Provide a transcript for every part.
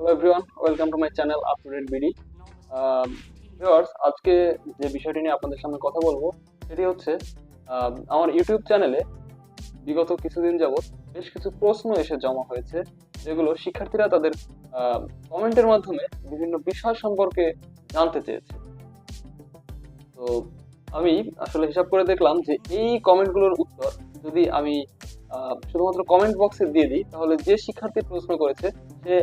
Hello everyone welcome to my channel up to date BD viewers আজকে যে বিষয়টি নিয়ে আপনাদের সামনে কথা বলব সেটি হচ্ছে আহ, আমার ইউটিউব চ্যানেলে বিগত কিছুদিন যাবৎ বেশ কিছু প্রশ্ন এসে জমা হয়েছে যেগুলো শিক্ষার্থীরা তাদের কমেন্টের মাধ্যমে বিভিন্ন বিষয় সম্পর্কে জানতে চেয়েছে। তো আমি আসলে হিসাব করে দেখলাম যে এই কমেন্টগুলোর উত্তর যদি আমি শুধুমাত্র কমেন্ট বক্সে দিয়ে দিই তাহলে যে শিক্ষার্থী প্রশ্ন করেছে সে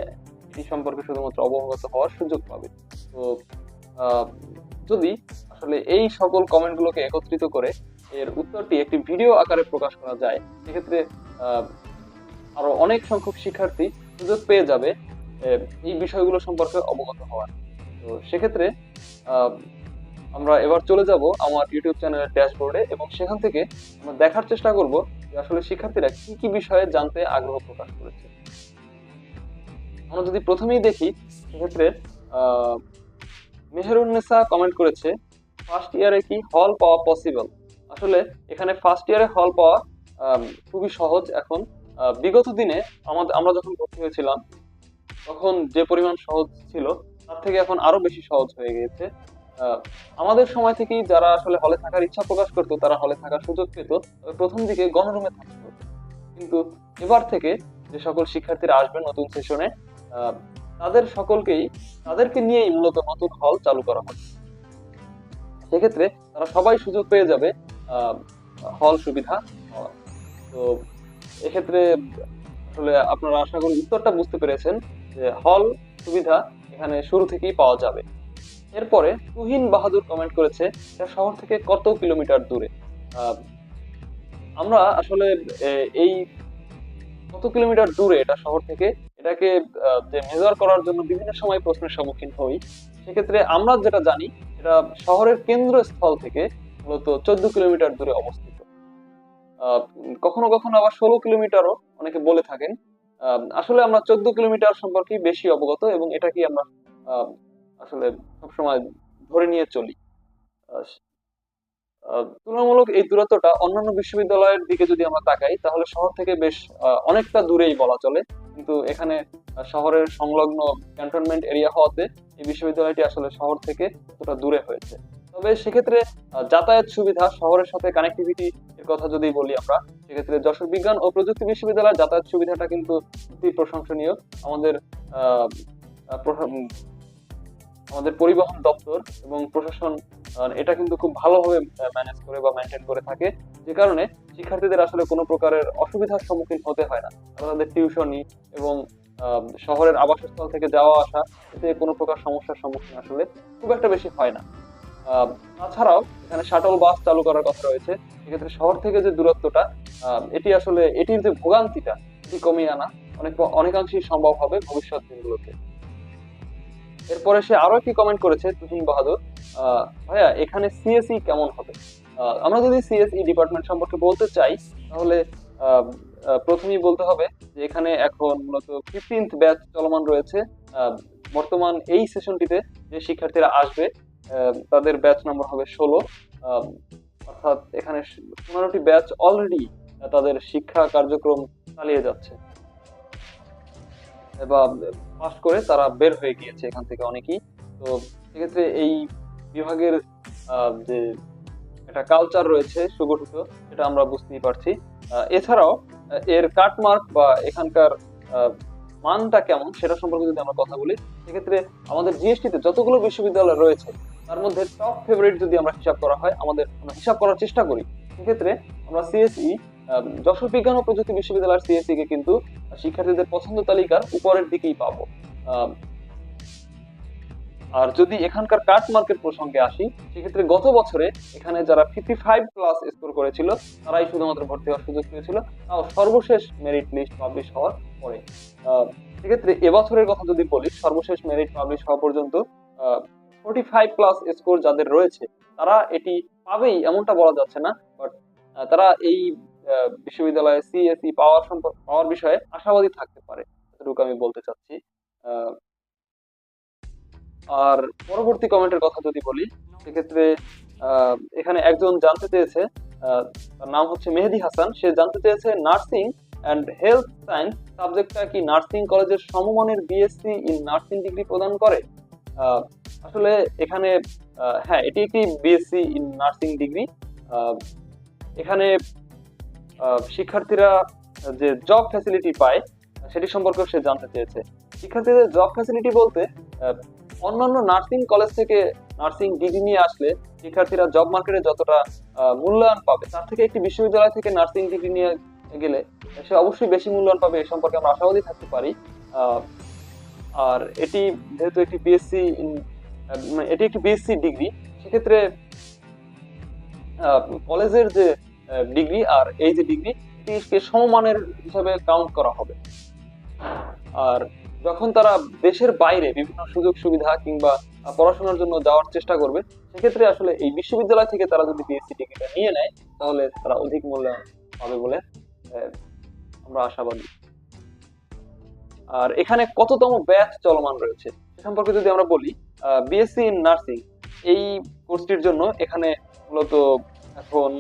এই সম্পর্কে শুধুমাত্র অবগত হওয়ার সুযোগ পাবে। তো যদি আসলে এই সকল কমেন্টগুলোকে একত্রিত করে এর উত্তরটি একটি ভিডিও আকারে প্রকাশ করা যায়, সেক্ষেত্রে আরও অনেক সংখ্যক শিক্ষার্থী সুযোগ পেয়ে যাবে এই বিষয়গুলো সম্পর্কে অবগত হওয়ার। তো সেক্ষেত্রে আমরা এবার চলে যাব আমার ইউটিউব চ্যানেলের ড্যাশবোর্ডে এবং সেখান থেকে আমরা দেখার চেষ্টা করব যে আসলে শিক্ষার্থীরা কি কি বিষয়ে জানতে আগ্রহ প্রকাশ করেছে। আমরা যদি প্রথমেই দেখি, সেক্ষেত্রে মেহেরুন্নেসা কমেন্ট করেছে ফার্স্ট ইয়ারে কি হল পাওয়া পসিবল আসলে এখানে ফার্স্ট ইয়ারে হল পাওয়া খুবই সহজ এখন। বিগত দিনে আমাদের, আমরা যখন ভর্তি হয়েছিলাম, তখন যে পরিমাণ সহজ ছিল, তার থেকে এখন আরও বেশি সহজ হয়ে গিয়েছে। আমাদের সময় থেকেই যারা আসলে হলে থাকার ইচ্ছা প্রকাশ করতো, তারা হলে থাকার সুযোগ পেত। প্রথম দিকে গণরুমে থাকতো। কিন্তু এবার থেকে যে সকল শিক্ষার্থীরা আসবে নতুন সেশনে তাদের সকলকেই, তাদেরকে নিয়েই মূলত নতুন হল চালু করা হবে সেক্ষেত্রে তারা সবাই সুযোগ পেয়ে যাবে হল সুবিধা তো এক্ষেত্রে আসলে আপনারা আশা করি উত্তরটা বুঝতে পেরেছেন যে হল সুবিধা এখানে শুরু থেকেই পাওয়া যাবে। এরপরে তুহিন বাহাদুর কমেন্ট করেছে, এটা শহর থেকে কত কিলোমিটার দূরে? আমরা আসলে এই কত কিলোমিটার দূরে এটা শহর থেকে এটাকে যে মেজার করার জন্য বিভিন্ন সময় প্রশ্নের সম্মুখীন হই, সেক্ষেত্রে আমরা যেটা জানি, এটা শহরের কেন্দ্রস্থল থেকে মূলত চোদ্দ কিলোমিটার দূরে অবস্থিত। কখনো কখনো আবার ষোলো কিলোমিটারও অনেকে বলে থাকেন। আসলে আমরা চোদ্দ কিলোমিটার সম্পর্কে বেশি অবগত এবং এটাকে আমরা আসলে সবসময় ধরে নিয়ে চলি। তুলনামূলক এই দূরত্বটা অন্যান্য বিশ্ববিদ্যালয়ের দিকে যদি আমরা তাকাই, তাহলে শহর থেকে বেশ অনেকটা দূরেই বলা চলে। কিন্তু এখানে শহরের সংলগ্ন ক্যান্টনমেন্ট এরিয়া হওয়াতে এই বিশ্ববিদ্যালয়টি আসলে শহর থেকে এতটা দূরে হয়েছে। তবে সেক্ষেত্রে যাতায়াত সুবিধা, শহরের সাথে কানেক্টিভিটি এর কথা যদি বলি আমরা, সেক্ষেত্রে যশোর বিজ্ঞান ও প্রযুক্তি বিশ্ববিদ্যালয়ের যাতায়াত সুবিধাটা কিন্তু অতি প্রশংসনীয়। আমাদের আমাদের পরিবহন দপ্তর এবং প্রশাসন এটা কিন্তু খুব ভালোভাবে ম্যানেজ করে বা মেনটেন করে থাকে। যে কারণে শিক্ষার্থীদের আসলে কোনো প্রকারের অসুবিধার সম্মুখীন হতে হয় না। তারা তাদের টিউশনি এবং শহরের আবাসস্থল থেকে যাওয়া আসা, এতে কোনো প্রকার সমস্যার সম্মুখীন আসলে খুব একটা বেশি হয় না। তাছাড়াও এখানে শাটল বাস চালু করার কথা রয়েছে। সেক্ষেত্রে শহর থেকে যে দূরত্বটা এটি আসলে, এটির যে ভোগান্তিটা, এটি কমিয়ে আনা অনেক, অনেকাংশেই সম্ভব হবে ভবিষ্যৎ দিনগুলোতে। এরপরে সে আরও একটি কমেন্ট করেছে তুহিন বাহাদুর। ভাইয়া, এখানে সিএসই কেমন হবে? আমরা যদি সিএসই ডিপার্টমেন্ট সম্পর্কে বলতে চাই, তাহলে প্রথমেই বলতে হবে যে এখানে এখন মূলত ফিফটিন্থ ব্যাচ চলমান রয়েছে। বর্তমান এই সেশনটিতে যে শিক্ষার্থীরা আসবে তাদের ব্যাচ নম্বর হবে ষোলো। অর্থাৎ এখানে পনেরোটি ব্যাচ অলরেডি তাদের শিক্ষা কার্যক্রম চালিয়ে যাচ্ছে। বা পাস করে তারা বের হয়ে গিয়েছে এখান থেকে অনেকেই। তো, সেক্ষেত্রে এই বিভাগের যে একটা কালচার রয়েছে সুগঠিত, সেটা আমরা বুঝতেই পারছি। এছাড়াও এর কাটমার্ক বা এখানকার মানটা কেমন সেটা সম্পর্কে যদি আমরা কথা বলি, সেক্ষেত্রে আমাদের জিএসটিতে যতগুলো বিশ্ববিদ্যালয় রয়েছে, তার মধ্যে টপ ফেভারিট যদি আমরা হিসাব করা হয়, আমাদের হিসাব করার চেষ্টা করি। সেক্ষেত্রে আমরা সিএসই যশোর বিজ্ঞান ও প্রযুক্তি বিশ্ববিদ্যালয়ের সিএসসি কে কিন্তু শিক্ষার্থীদের পছন্দ তালিকার উপরের দিকেই পাবো। আর যদি এখানকার কাট মার্কের প্রসঙ্গে আসি, সেক্ষেত্রে গত বছরে এখানে যারা ফিফটি ফাইভ প্লাস স্কোর করেছিল, তারাই শুধুমাত্র ভর্তি হওয়ার সুযোগ পেয়েছিল। তাও সর্বশেষ মেরিট লিস্ট পাবলিশ হওয়ার পরে। সেক্ষেত্রে এবছরের কথা যদি বলি, সর্বশেষ মেরিট পাবলিশ হওয়া পর্যন্ত ফোর্টি ফাইভ প্লাস স্কোর যাদের রয়েছে, তারা এটি পাবেই, এমনটা বলা যাচ্ছে না বাট তারা এই বিশ্ববিদ্যালয়ে সিএসই পাওয়ার সম্পর্ক পাওয়ার বিষয়ে আশাবাদী থাকতে পারে। এতটুকু আমি বলতে চাচ্ছি। আর পরবর্তী কমেন্টের কথা যদি বলি, সেক্ষেত্রে এখানে একজন জানতে চেয়েছে তার নাম হচ্ছে মেহেদি হাসান। সে জানতে চেয়েছে, নার্সিং অ্যান্ড হেলথ সায়েন্স সাবজেক্টটা কি নার্সিং কলেজের সমমানের বিএসসি ইন নার্সিং ডিগ্রি প্রদান করে? আসলে এখানে হ্যাঁ এটি একটি বিএসসি ইন নার্সিং ডিগ্রি। এখানে শিক্ষার্থীরা যে জব ফ্যাসিলিটি পায়, সেটি সম্পর্কে সে জানতে চেয়েছে। শিক্ষার্থীদের জব ফ্যাসিলিটি বলতে অন্যান্য নার্সিং কলেজ থেকে নার্সিং ডিগ্রি নিয়ে আসলে শিক্ষার্থীরা জব মার্কেটে যতটা মূল্যায়ন পাবে, তার থেকে একটি বিশ্ববিদ্যালয় থেকে নার্সিং ডিগ্রি নিয়ে গেলে সে অবশ্যই বেশি মূল্যায়ন পাবে এই সম্পর্কে আমরা আশাবাদী থাকতে পারি। আর এটি যেহেতু একটি বিএসসি এটি একটি বিএসসি ডিগ্রি, সেক্ষেত্রে কলেজের যে ডিগ্রি আর এই যে ডিগ্রি সমমানের হিসাবে কাউন্ট করা হবে। আর যখন তারা দেশের বাইরে বিভিন্ন সুযোগ সুবিধা কিংবা পড়াশোনার জন্য যাওয়ার চেষ্টা করবে, সেক্ষেত্রে আসলে এই বিশ্ববিদ্যালয় থেকে তারা যদি বিএসসি ডিগ্রিটা নিয়ে নেয়, তাহলে তারা অধিক মূল্যায়ন পাবে বলে আমরা আশাবাদী। আর এখানে কততম ব্যাচ চলমান রয়েছে, সে সম্পর্কে যদি আমরা বলি বিএসসি ইন নার্সিং এই কোর্সটির জন্য এখানে মূলত এখন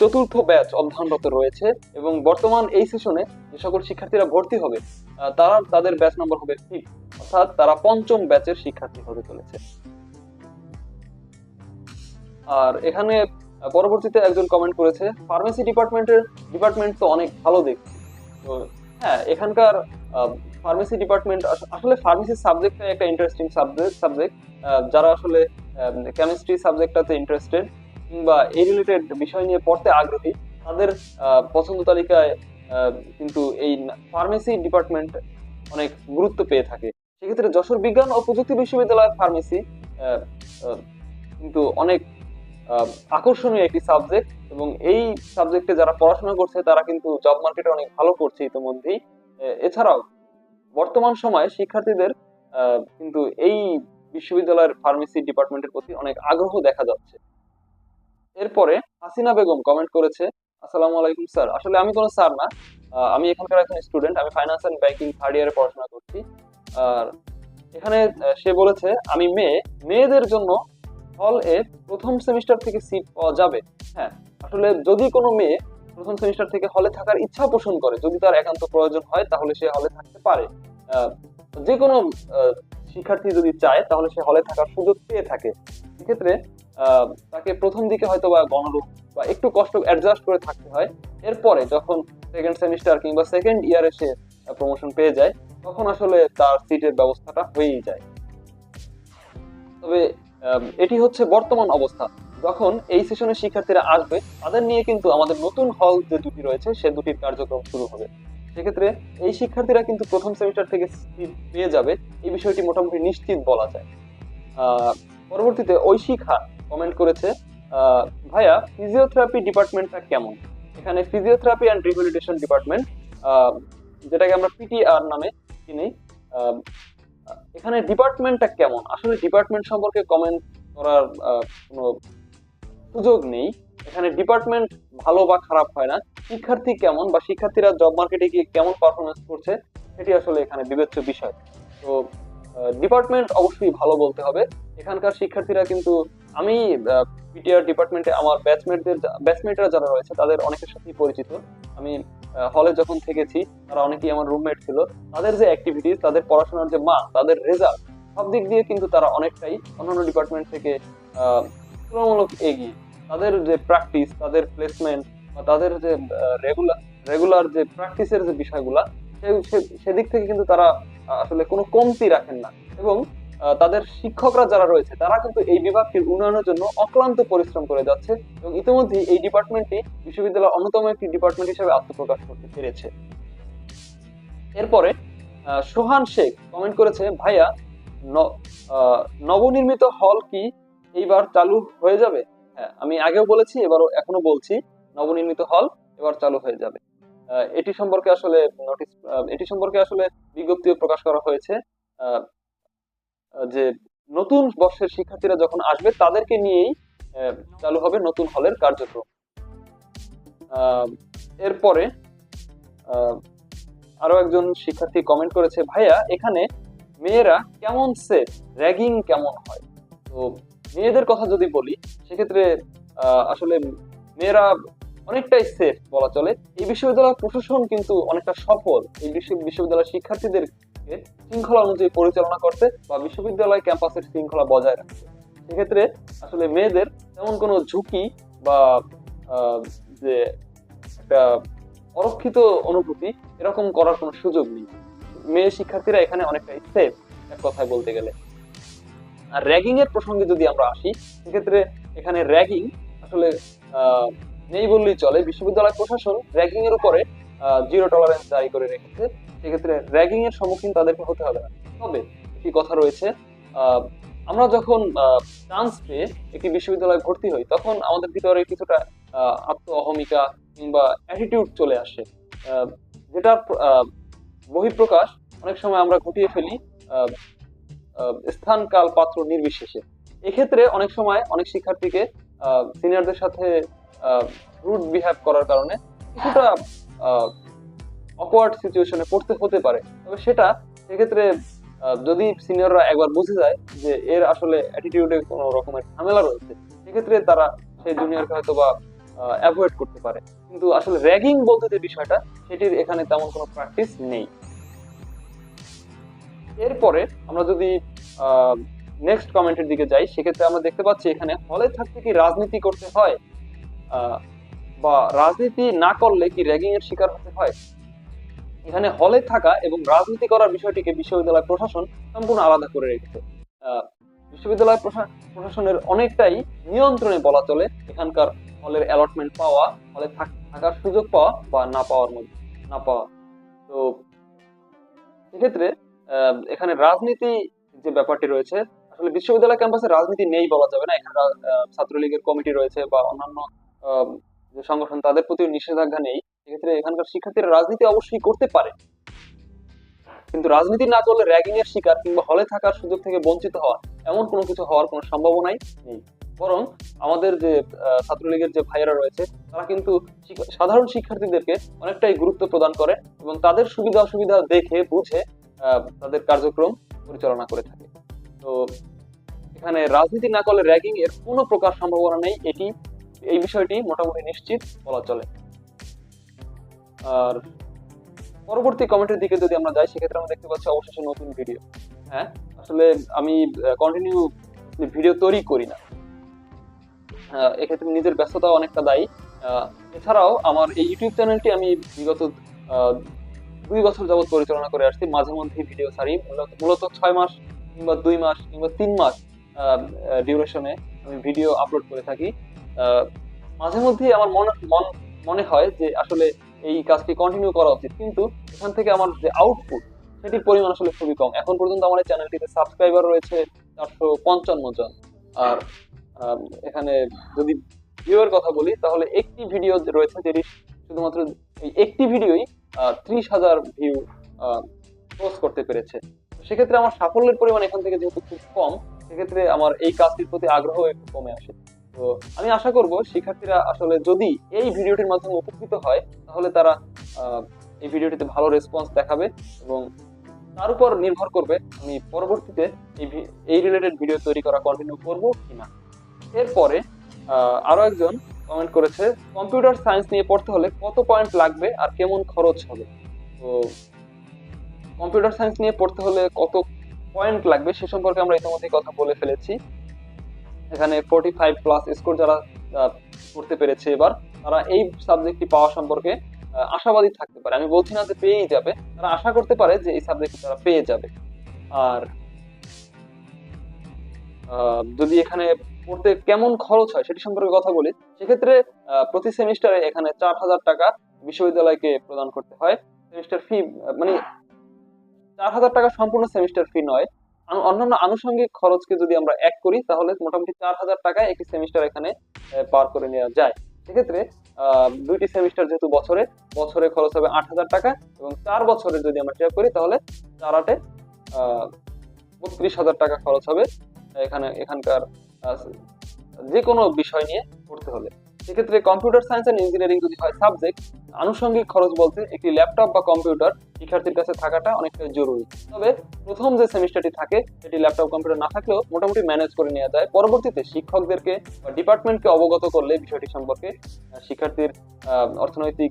চতুর্থ ব্যাচ অধ্যয়নরত রয়েছে এবং বর্তমান এই সেশনে যে সকল শিক্ষার্থীরা ভর্তি হবে তারা তাদের ব্যাচ নম্বর হবে ফিফ অর্থাৎ তারা পঞ্চম ব্যাচের শিক্ষার্থী হতে চলেছে। আর এখানে পরবর্তীতে একজন কমেন্ট করেছে ফার্মেসি ডিপার্টমেন্টের ডিপার্টমেন্ট তো অনেক ভালো দেখছি তো হ্যাঁ এখানকার ফার্মেসি ডিপার্টমেন্ট আসলে ফার্মেসি সাবজেক্টটা একটা ইন্টারেস্টিং সাবজেক্ট সাবজেক্ট যারা আসলে কেমিস্ট্রি সাবজেক্টটাতে ইন্টারেস্টেড কিংবা এই রিলেটেড বিষয় নিয়ে পড়তে আগ্রহী, তাদের পছন্দ তালিকায় কিন্তু এই ফার্মেসি ডিপার্টমেন্ট অনেক গুরুত্ব পেয়ে থাকে। সেক্ষেত্রে যশোর বিজ্ঞান ও প্রযুক্তি বিশ্ববিদ্যালয়ের ফার্মেসি কিন্তু অনেক আকর্ষণীয় একটি সাবজেক্ট এবং এই সাবজেক্টে যারা পড়াশোনা করছে, তারা কিন্তু জব মার্কেটে অনেক ভালো করছে ইতিমধ্যেই। এছাড়াও বর্তমান সময়ে শিক্ষার্থীদের কিন্তু এই বিশ্ববিদ্যালয়ের ফার্মেসি ডিপার্টমেন্টের প্রতি অনেক আগ্রহ দেখা যাচ্ছে। এরপরে হাসিনা বেগম কমেন্ট করেছে, আসসালামু আলাইকুম স্যার আসলে আমি কোনো স্যার না আমি এখানকার একজন স্টুডেন্ট আমি ফাইন্যান্স অ্যান্ড ব্যাংকিং থার্ড ইয়ারে পড়াশোনা করছি। আর এখানে সে বলেছে, আমি মেয়ে, মেয়েদের জন্য হল এ প্রথম সেমিস্টার থেকে সিট পাওয়া যাবে। হ্যাঁ আসলে যদি কোনো মেয়ে প্রথম সেমিস্টার থেকে হলে থাকার ইচ্ছা পোষণ করে, যদি তার একান্ত প্রয়োজন হয়, তাহলে সে হলে থাকতে পারে। যে কোনো শিক্ষার্থী যদি চায়, তাহলে সে হলে থাকার সুযোগ পেয়ে থাকে। সেক্ষেত্রে তাকে প্রথম দিকে হয়তো বা গণরূপ বা একটু কষ্ট অ্যাডজাস্ট করে থাকতে হয়। এরপরে যখন সেকেন্ড সেমিস্টার কিংবা সেকেন্ড ইয়ারে সে প্রমোশন পেয়ে যায়, তখন আসলে তার সিটের ব্যবস্থাটা হয়েই যায়। তবে এটি হচ্ছে বর্তমান অবস্থা। যখন এই সেশনে শিক্ষার্থীরা আসবে, তাদের নিয়ে কিন্তু আমাদের নতুন হল যে দুটি রয়েছে, সে দুটির কার্যক্রম শুরু হবে। সেক্ষেত্রে এই শিক্ষার্থীরা কিন্তু প্রথম সেমিস্টার থেকে সিট পেয়ে যাবে। এই বিষয়টি মোটামুটি নিশ্চিত বলা যায়। পরবর্তীতে ঐশিখা কমেন্ট করেছে ভাইয়া ফিজিওথেরাপি ডিপার্টমেন্টটা কেমন? এখানে ফিজিওথেরাপি অ্যান্ড রিহ্যাবিলিটেশন ডিপার্টমেন্ট যেটাকে আমরা পিটিআর নামে চিনি এখানে ডিপার্টমেন্টটা কেমন? আসলে ডিপার্টমেন্ট সম্পর্কে কমেন্ট করার কোনো সুযোগ নেই। এখানে ডিপার্টমেন্ট ভালো বা খারাপ হয় না। শিক্ষার্থী কেমন বা শিক্ষার্থীরা জব মার্কেটে গিয়ে কেমন পারফরমেন্স করছে, সেটি আসলে এখানে বিবেচ্য বিষয়। তো ডিপার্টমেন্ট অবশ্যই ভালো বলতে হবে। এখানকার শিক্ষার্থীরা কিন্তু আমি পিটিআর ডিপার্টমেন্টে আমার ব্যাচমেটদের ব্যাচমেটরা যারা রয়েছে, তাদের অনেকের সাথেই পরিচিত। আমি হলে যখন থেকেছি, তারা অনেকেই আমার রুমমেট ছিল। তাদের যে অ্যাক্টিভিটিস তাদের পড়াশোনার যে মান তাদের রেজাল্ট সব দিক দিয়ে কিন্তু তারা অনেকটাই অন্যান্য ডিপার্টমেন্ট থেকে তুলনামূলক এগিয়ে। তাদের যে প্র্যাকটিস তাদের প্লেসমেন্ট বা তাদের যে রেগুলার রেগুলার যে প্র্যাকটিসের যে বিষয়গুলা সেদিক থেকে কিন্তু তারা আসলে কোনো কমতি রাখেন না। এবং তাদের শিক্ষকরা যারা রয়েছে, তারা কিন্তু এই বিভাগটির উন্নয়নের জন্য অক্লান্ত পরিশ্রম করে যাচ্ছে এবং ইতিমধ্যে এই ডিপার্টমেন্টটি বিশ্ববিদ্যালয়ের অন্যতম একটি ডিপার্টমেন্ট হিসেবে আত্মপ্রকাশ করতে পেরেছে। এরপরে সোহান শেখ কমেন্ট করেছে, ভাইয়া নবনির্মিত হল কি এইবার চালু হয়ে যাবে? হ্যাঁ আমি আগেও বলেছি, এবারও এখনও বলছি, নবনির্মিত হল এবার চালু হয়ে যাবে। এটি সম্পর্কে আসলে নোটিশ এটি সম্পর্কে আসলে বিজ্ঞপ্তিও প্রকাশ করা হয়েছে। যে নতুন বর্ষের শিক্ষার্থীরা যখন আসবে, তাদেরকে নিয়েই চালু হবে নতুন হলের কার্যক্রম। এরপরে আরও একজন শিক্ষার্থী কমেন্ট করেছে, ভাইয়া, এখানে মেয়েরা কেমন সেফ র্যাগিং কেমন হয়? তো মেয়েদের কথা যদি বলি, সেক্ষেত্রে আসলে মেয়েরা অনেকটাই সেফ বলা চলে। এই বিশ্ববিদ্যালয় প্রশাসন কিন্তু অনেকটা সফল। এই বিশ্ব- বিশ্ববিদ্যালয়ের শিক্ষার্থীদেরকে শৃঙ্খলা অনুযায়ী পরিচালনা করতে বা বিশ্ববিদ্যালয় ক্যাম্পাসের শৃঙ্খলা বজায় রাখতে। সেক্ষেত্রে আসলে মেয়েদের তেমন কোনো ঝুঁকি বা যে একটা অরক্ষিত অনুভূতি এরকম করার কোনো সুযোগ নেই। মেয়ে শিক্ষার্থীরা এখানে অনেকটাই সেফ এক কথায় বলতে গেলে। আর র্যাগিং এর প্রসঙ্গে যদি আমরা আসি, সেক্ষেত্রে এখানে র্যাগিং আসলে নেই বললেই চলে। বিশ্ববিদ্যালয় প্রশাসন র্যাগিং এর উপরে জিরো টলারেন্স জারি করে রেখেছে। সেক্ষেত্রে র্যাগিং এর সম্মুখীন তাদেরকে হতে হবে না। তবে একটি কথা রয়েছে আমরা যখন চান্স পেয়ে একটি বিশ্ববিদ্যালয়ে ভর্তি হই তখন আমাদের ভিতরে কিছুটা আত্ম অহমিকা কিংবা অ্যাটিটিউড চলে আসে। আহ, বহিঃপ্রকাশ অনেক সময় আমরা ঘটিয়ে ফেলি স্থান কাল পাত্র নির্বিশেষে। এক্ষেত্রে অনেক সময় অনেক শিক্ষার্থীকে সিনিয়রদের সাথে রুট বিহেভ করার কারণে কিছুটা অকওয়ার্ড সিচুয়েশনে পড়তে, হতে পারে। তবে সেটা সেক্ষেত্রে যদি সিনিয়ররা একবার বুঝে যায় যে এর আসলে অ্যাটিটিউডে কোনো রকমের ঝামেলা রয়েছে, সেক্ষেত্রে তারা সেই জুনিয়রকে হয়তো বা অ্যাভয়েড করতে পারে। কিন্তু আসলে র্যাগিং বলতে যে বিষয়টা, সেটির এখানে তেমন কোনো প্র্যাকটিস নেই। এরপরে আমরা যদি নেক্সট কমেন্টের দিকে যাই, সেক্ষেত্রে আমরা দেখতে পাচ্ছি এখানে হলে থাকতে কি রাজনীতি করতে হয়? বা রাজনীতি না করলে কি র্যাগিং এর শিকার হতে হয়? এখানে হলে থাকা এবং রাজনীতি করার বিষয়টিকে বিশ্ববিদ্যালয় প্রশাসন সম্পূর্ণ আলাদা করে রেখেছে। বিশ্ববিদ্যালয় প্রশা- প্রশাসনের অনেকটাই নিয়ন্ত্রণে বলা চলে এখানকার হলের অ্যালটমেন্ট পাওয়া হলে থাক- থাকার সুযোগ পাওয়া বা না পাওয়ার মধ্যে না পাওয়া। তো সেক্ষেত্রে আহ, এখানে রাজনীতি যে ব্যাপারটি রয়েছে আসলে বিশ্ববিদ্যালয় ক্যাম্পাসে রাজনীতি নেই বলা যাবে না। এখানে ছাত্রলীগের কমিটি রয়েছে বা অন্যান্য যে সংগঠন তাদের প্রতিও নিষেধাজ্ঞা নেই। সেক্ষেত্রে এখানকার শিক্ষার্থীরা রাজনীতি অবশ্যই করতে পারে। কিন্তু রাজনীতি না করলে র্যাগিং এর শিকার কিংবা হলে থাকার সুযোগ থেকে বঞ্চিত হওয়া, এমন কোনো কিছু হওয়ার কোনো সম্ভাবনাই নেই। বরং আমাদের যে ছাত্রলীগের যে ভাইয়েরা রয়েছে, তারা কিন্তু সাধারণ শিক্ষার্থীদেরকে অনেকটাই গুরুত্ব প্রদান করে এবং তাদের সুবিধা অসুবিধা দেখে, বুঝে তাদের কার্যক্রম পরিচালনা করে থাকে। তো এখানে রাজনীতি না করলে র্যাগিং এর কোনো প্রকার সম্ভাবনা নেই। এটি, এই বিষয়টি মোটামুটি নিশ্চিত বলা চলে। আর পরবর্তী কমেন্টের দিকে যদি আমরা যাই, সেক্ষেত্রে আমরা দেখতে পাচ্ছি অবশেষে নতুন ভিডিও হ্যাঁ? আসলে আমি কন্টিনিউ ভিডিও তৈরি করি না। এক্ষেত্রে নিজের ব্যস্ততা অনেকটা দায়ী। এছাড়াও আমার এই ইউটিউব চ্যানেলটি আমি বিগত দুই বছর যাবত পরিচালনা করে আসছি। মাঝে মধ্যে ভিডিও ছাড়ি। মূলত- ছয় মাস কিংবা দুই মাস কিংবা তিন মাস ডিউরেশনে আমি ভিডিও আপলোড করে থাকি। মাঝে মধ্যেই আমার মনে, মন- মনে হয় যে আসলে এই কাজটি কন্টিনিউ করা উচিত। কিন্তু এখান থেকে আমার যে আউটপুট সেটির পরিমাণ আসলে খুবই কম। এখন পর্যন্ত আমার চ্যানেলটিতে সাবস্ক্রাইবার রয়েছে চারশো পঞ্চান্ন জন। আর এখানে যদি ভিউয়ের কথা বলি, তাহলে একটি ভিডিও রয়েছে, যেটি শুধুমাত্র এই একটি ভিডিওই ত্রিশ হাজার ভিউ পোস্ট করতে পেরেছে। সেক্ষেত্রে আমার সাফল্যের পরিমাণ এখান থেকে যেহেতু খুব কম, সেক্ষেত্রে আমার এই কাজটির প্রতি আগ্রহ একটু কমে আসে। তো আমি আশা করব শিক্ষার্থীরা আসলে যদি এই ভিডিওটির মাধ্যমে উপকৃত হয়, তাহলে তারা এই ভিডিওটিতে ভালো রেসপন্স দেখাবে এবং তার উপর নির্ভর করবে আমি পরবর্তীতে এই এই রিলেটেড ভিডিও তৈরি করা কন্টিনিউ করব কিনা। এরপরে আরও একজন কমেন্ট করেছে কম্পিউটার সায়েন্স নিয়ে পড়তে হলে কত পয়েন্ট লাগবে আর কেমন খরচ হবে? তো কম্পিউটার সায়েন্স নিয়ে পড়তে হলে কত পয়েন্ট লাগবে সে সম্পর্কে আমরা ইতিমধ্যে কথা বলে ফেলেছি। এখানে ফোর্টি ফাইভ প্লাস স্কোর যারা করতে পেরেছে এবার, তারা এই সাবজেক্টটি পাওয়া সম্পর্কে আশাবাদী থাকতে পারে। আমি বলছি না যে পেয়েই যাবে, তারা আশা করতে পারে যে এই সাবজেক্টটি তারা পেয়ে যাবে। আর যদি এখানে পড়তে কেমন খরচ হয় সেটি সম্পর্কে কথা বলি, সেক্ষেত্রে প্রতি সেমিস্টারে এখানে চার হাজার টাকা বিশ্ববিদ্যালয়কে প্রদান করতে হয়। সেমিস্টার ফি মানে চার হাজার টাকা সম্পূর্ণ সেমিস্টার ফি নয় অন্যান্য আনুষঙ্গিক খরচকে যদি আমরা এক করি, তাহলে মোটামুটি চার হাজার টাকায় একটি সেমিস্টার এখানে পার করে নেওয়া যায়। সেক্ষেত্রে দুইটি সেমিস্টার যেহেতু বছরে বছরে খরচ হবে আট হাজার টাকা এবং চার বছরে যদি আমরা হিসাব করি, তাহলে চার আটে বত্রিশ হাজার টাকা খরচ হবে। এখানে, এখানকার যে কোনো বিষয় নিয়ে পড়তে হলে। সেক্ষেত্রে কম্পিউটার সায়েন্স অ্যান্ড ইঞ্জিনিয়ারিং যদি হয় সাবজেক্ট আনুষঙ্গিক খরচ বলতে একটি ল্যাপটপ বা কম্পিউটার শিক্ষার্থীর কাছে থাকাটা অনেকটা জরুরি। তবে প্রথম যে সেমিস্টারটি থাকে, সেটি ল্যাপটপ কম্পিউটার না থাকলেও মোটামুটি ম্যানেজ করে নেওয়া যায়। পরবর্তীতে শিক্ষকদেরকে বা ডিপার্টমেন্টকে অবগত করলে বিষয়টি সম্পর্কে শিক্ষার্থীর অর্থনৈতিক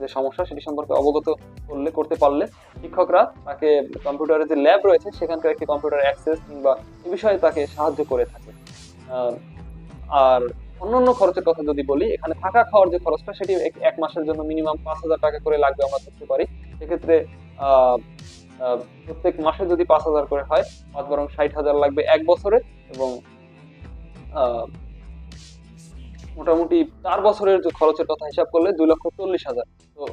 যে সমস্যা সেটি সম্পর্কে অবগত করলে, করতে পারলে শিক্ষকরা তাকে কম্পিউটারের যে ল্যাব রয়েছে, সেখানকার একটি কম্পিউটার অ্যাক্সেস কিংবা এ বিষয়ে তাকে সাহায্য করে থাকে। আর অন্যান্য খরচের কথা যদি বলি, এখানে থাকা খাওয়ার যে খরচটা, সেটি এক- মাসের জন্য মিনিমাম পাঁচ হাজার টাকা করে লাগবে আমরা ধরতে পারি। সেক্ষেত্রে প্রত্যেক মাসে যদি পাঁচ হাজার করে হয় পাঁচ বরং ষাট হাজার লাগবে এক বছরে এবং মোটামুটি চার বছরের যে খরচের কথা হিসাব করলে দুই লক্ষ চল্লিশ হাজার। তো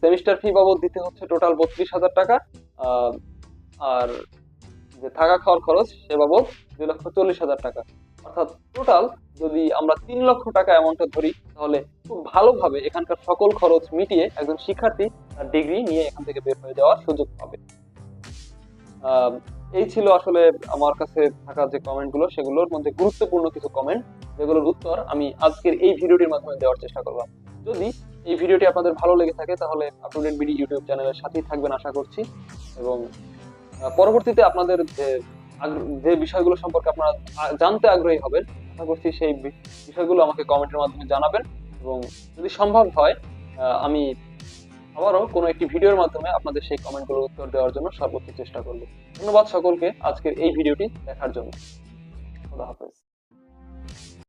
সেমিস্টার ফি বাবদ দিতে হচ্ছে টোটাল বত্রিশ হাজার টাকা আর যে থাকা খাওয়ার খরচ সে বাবদ দুই লক্ষ চল্লিশ হাজার টাকা। অর্থাৎ টোটাল যদি আমরা তিন লক্ষ টাকা অ্যামাউন্টটা ধরি, তাহলে খুব ভালোভাবে এখানকার সকল খরচ মিটিয়ে একজন শিক্ষার্থী তার ডিগ্রি নিয়ে এখান থেকে বের হয়ে যাওয়ার সুযোগ পাবে। এই ছিল আসলে আমার কাছে থাকা যে কমেন্টগুলো সেগুলোর মধ্যে গুরুত্বপূর্ণ কিছু কমেন্ট যেগুলোর উত্তর আমি আজকের এই ভিডিওটির মাধ্যমে দেওয়ার চেষ্টা করলাম। যদি এই ভিডিওটি আপনাদের ভালো লেগে থাকে, তাহলে আপডেট বিডি ইউটিউব চ্যানেলের সাথেই থাকবেন, আশা করছি। এবং পরবর্তীতে আপনাদের যে বিষয়গুলো সম্পর্কে আপনারা জানতে আগ্রহী হবেন আশা করছি সেই বিষয়গুলো আমাকে কমেন্টের মাধ্যমে জানাবেন এবং যদি সম্ভব হয় আমি আবারও কোনো একটি ভিডিওর মাধ্যমে আপনাদের সেই কমেন্টগুলোর উত্তর দেওয়ার জন্য সর্বোচ্চ চেষ্টা করব। ধন্যবাদ সকলকে আজকের এই ভিডিওটি দেখার জন্য। খোদা হাফেজ।